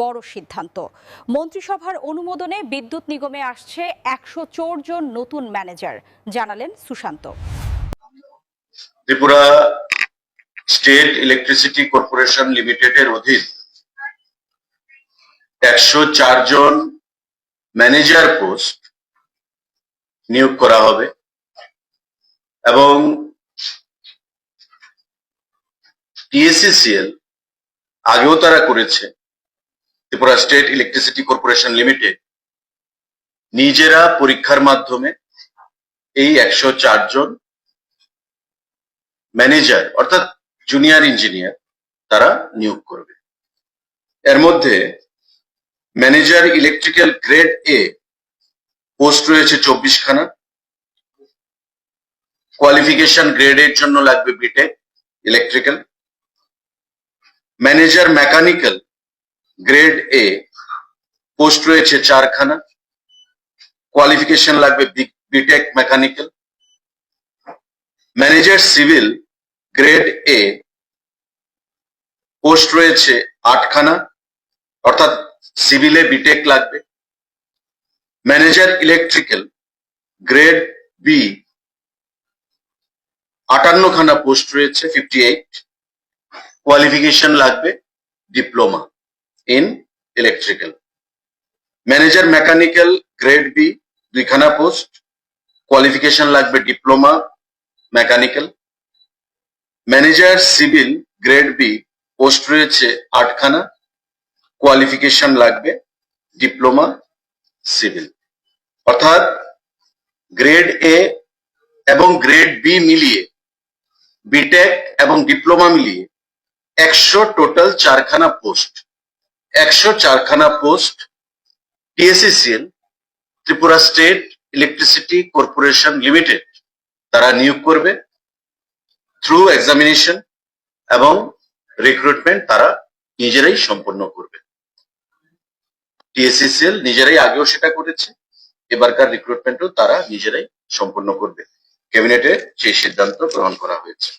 বড় সিদ্ধান্ত। মন্ত্রিসভার অনুমোদনে বিদ্যুৎ নিগমে আসছে একশো জন নতুন ম্যানেজার, জানালেন Sushanta. Tripura State Electricity Corporation লিমিটেডের অধীন একশো জন ম্যানেজার পোস্ট নিয়োগ করা হবে এবং টিএসসিসিএল আগেও তারা করেছে। Tripura state electricity corporation limited, নিজেরা পরীক্ষার মাধ্যমে এই একশো জন ম্যানেজার, অর্থাৎ জুনিয়র ইঞ্জিনিয়ার তারা নিয়োগ করবে। এর মধ্যে manager electrical grade A post রয়েছে চব্বিশ খানা কোয়ালিফিকেশন গ্রেড এর জন্য লাগবে BTech electrical manager mechanical grade A post রয়েছে চারখানা কোয়ালিফিকেশন লাগবে BTech mechanical manager civil grade A post রয়েছে আটখানা, অর্থাৎ সিভিলে বিটেক লাগবে ম্যানেজার ইলেকট্রিক্যাল গ্রেড বি আটান্ন খানা পোস্ট রয়েছে ফিফটি এইট কোয়ালিফিকেশন লাগবে diploma in electrical manager mechanical grade B দুইখানা post qualification লাগবে diploma mechanical manager civil grade B post রয়েছে আটখানা. কোয়ালিফিকেশন লাগবে ডিপ্লোমা সিভিল অর্থাৎ গ্রেড এ এবং গ্রেড বি মিলিয়ে বিটেক এবং ডিপ্লোমা মিলিয়ে একশো টোটাল চারখানা পোস্ট একশো চারখানা post TSCCL Tripura state electricity corporation limited তারা নিয়োগ করবে। থ্রু এক্সামিনেশন এবং রিক্রুটমেন্ট তারা নিজেরাই সম্পন্ন করবে। টিএসসিসিএল নিজেরাই আগেও সেটা করেছে, এবারকার রিক্রুটমেন্টও তারা নিজেরাই সম্পন্ন করবে। ক্যাবিনেটে সেই সিদ্ধান্ত গ্রহণ করা হয়েছে।